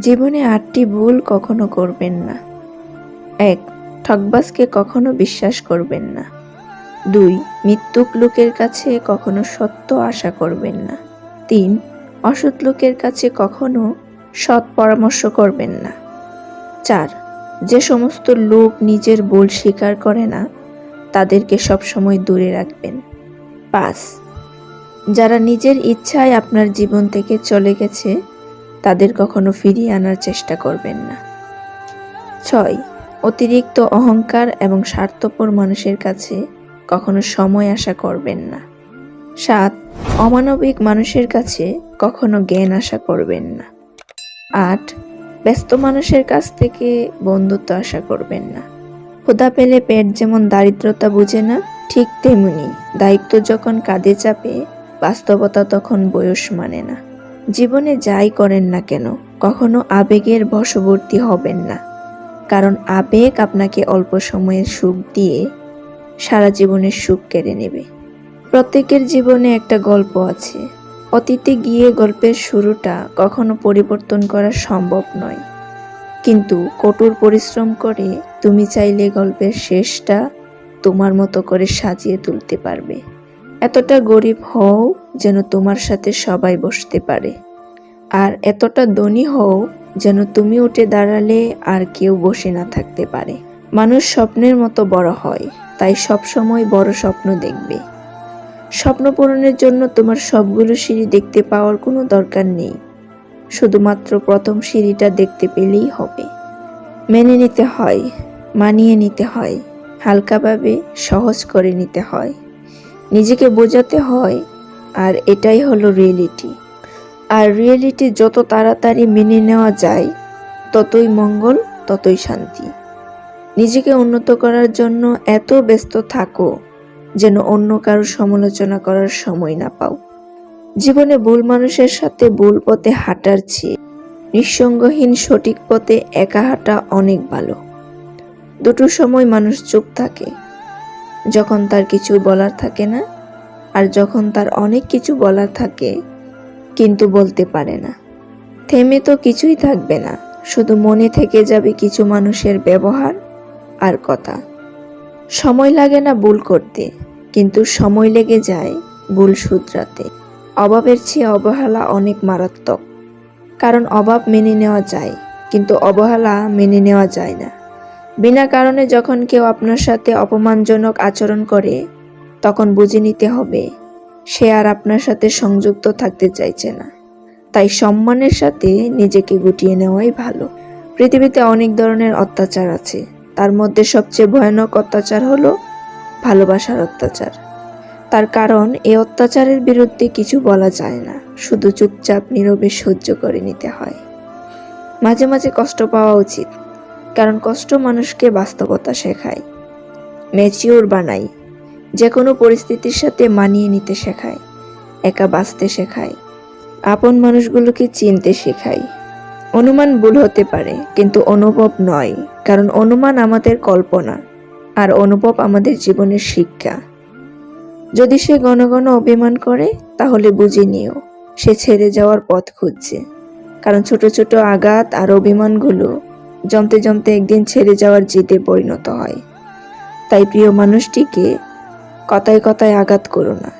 জীবনে আটটি ভুল কখনো করবেন না। এক ঠকবাজকে কখনো বিশ্বাস করবেন না। দুই মৃত্যুক লোকের কাছে কখনো সত্য আশা করবেন না। তিন, অসৎ লোকের কাছে কখনো সৎ পরামর্শ করবেন না। চার, যে সমস্ত লোক নিজের ভুল স্বীকার করে না, তাদেরকে সবসময় দূরে রাখবেন। পাঁচ, যারা নিজের ইচ্ছায় আপনার জীবন থেকে চলে গেছে তাদের কখনো ফিরিয়ে আনার চেষ্টা করবেন না। ছয়, অতিরিক্ত অহংকার এবং স্বার্থপর মানুষের কাছে কখনো সময় আশা করবেন না। সাত, অমানবিক মানুষের কাছে কখনো জ্ঞান আশা করবেন না। আট, ব্যস্ত মানুষের কাছ থেকে বন্ধুত্ব আশা করবেন না। ক্ষুধা পেলে পেট যেমন দারিদ্রতা বুঝে না, ঠিক তেমনি দায়িত্ব যখন কাঁধে চাপে, বাস্তবতা তখন বয়স মানে না। জীবনে যাই করেন না কেন, কখনো আবেগের বশবর্তী হবেন না। কারণ আবেগ আপনাকে অল্প সময়ের সুখ দিয়ে সারা জীবনের সুখ কেড়ে নেবে। প্রত্যেকের জীবনে একটা গল্প আছে। অতীতে গিয়ে গল্পের শুরুটা কখনো পরিবর্তন করা সম্ভব নয়। কিন্তু কঠোর পরিশ্রম করে তুমি চাইলে গল্পের শেষটা তোমার মতো করে সাজিয়ে তুলতে পারবে। এতটা গরিব হও যেন তোমার সাথে সবাই বসতে পারে। আর এতটা ধনী হও যেন তুমি উঠে দাঁড়ালে আর কেউ বসে না থাকতে পারে। মানুষ স্বপ্নের মতো বড় হয়, তাই সব সময় বড় স্বপ্ন দেখবে। স্বপ্ন পূরণের জন্য তোমার সবগুলো সিঁড়ি দেখতে পাওয়ার কোনো দরকার নেই। শুধুমাত্র প্রথম সিঁড়িটা দেখতে পেলেই হবে। মেনে নিতে হয়, মানিয়ে নিতে হয়, হালকাভাবে সহজ করে নিতে হয়। নিজেকে বোঝাতে হয়, আর এটাই হলো রিয়েলিটি আর রিয়েলিটি যত তাড়াতাড়ি মেনে নেওয়া যায়, ততই মঙ্গল, ততই শান্তি। নিজেকে উন্নত করার জন্য এত ব্যস্ত থাকো, যেন অন্য কারও সমালোচনা করার সময় না পাও। জীবনে ভুল মানুষের সাথে ভুল পথে হাঁটার চেয়ে নিঃসঙ্গহীন সঠিক পথে একা হাঁটা অনেক ভালো। দুটো সময় মানুষ চুপ থাকে যখন তার কিছু বলার থাকে না, আর যখন তার অনেক কিছু বলার থাকে, কিন্তু বলতে পারে না। থেমে তো কিছুই থাকবে না, শুধু মনে থেকে যাবে কিছু মানুষের ব্যবহার আর কথা। সময় লাগে না ভুল করতে, কিন্তু সময় লেগে যায় ভুল শুধরাতে। অভাবের চেয়ে অবহেলা অনেক মারাত্মক, কারণ অভাব মেনে নেওয়া যায়, কিন্তু অবহেলা মেনে নেওয়া যায় না। বিনা কারণে যখন কেউ আপনার সাথে অপমানজনক আচরণ করে, তখন বুঝে নিতে হবে, সে আর আপনার সাথে সংযুক্ত থাকতে চাইছে না। তাই সম্মানের সাথে নিজেকে গুটিয়ে নেওয়াই ভালো। পৃথিবীতে অনেক ধরনের অত্যাচার আছে। তার মধ্যে সবচেয়ে ভয়ানক অত্যাচার হলো ভালোবাসার অত্যাচার। তার কারণ, এ অত্যাচারের বিরুদ্ধে কিছু বলা যায় না, শুধু চুপচাপ নীরবে সহ্য করে নিতে হয়। মাঝে মাঝে কষ্ট পাওয়া উচিত। কারণ কষ্ট মানুষকে বাস্তবতা শেখায়, ম্যাচিওর বানায় যে কোনো পরিস্থিতির সাথে মানিয়ে নিতে শেখায়, একা বাঁচতে শেখায়, আপন মানুষগুলোকে চিনতে শেখায়। অনুমান ভুল হতে পারে, কিন্তু অনুভব নয়, কারণ অনুমান আমাদের কল্পনা, আর অনুভব আমাদের জীবনের শিক্ষা। যদি সে ঘন অভিমান করে, তাহলে বুঝে নিও, সে ছেড়ে যাওয়ার পথ খুঁজছে। কারণ ছোট ছোট আঘাত আর অভিমানগুলো জমতে জমতে একদিন ছেড়ে যাওয়ার জিদে পরিণত হয়। তাই প্রিয় মানুষটিকে কথায় কথায় আঘাত করো না।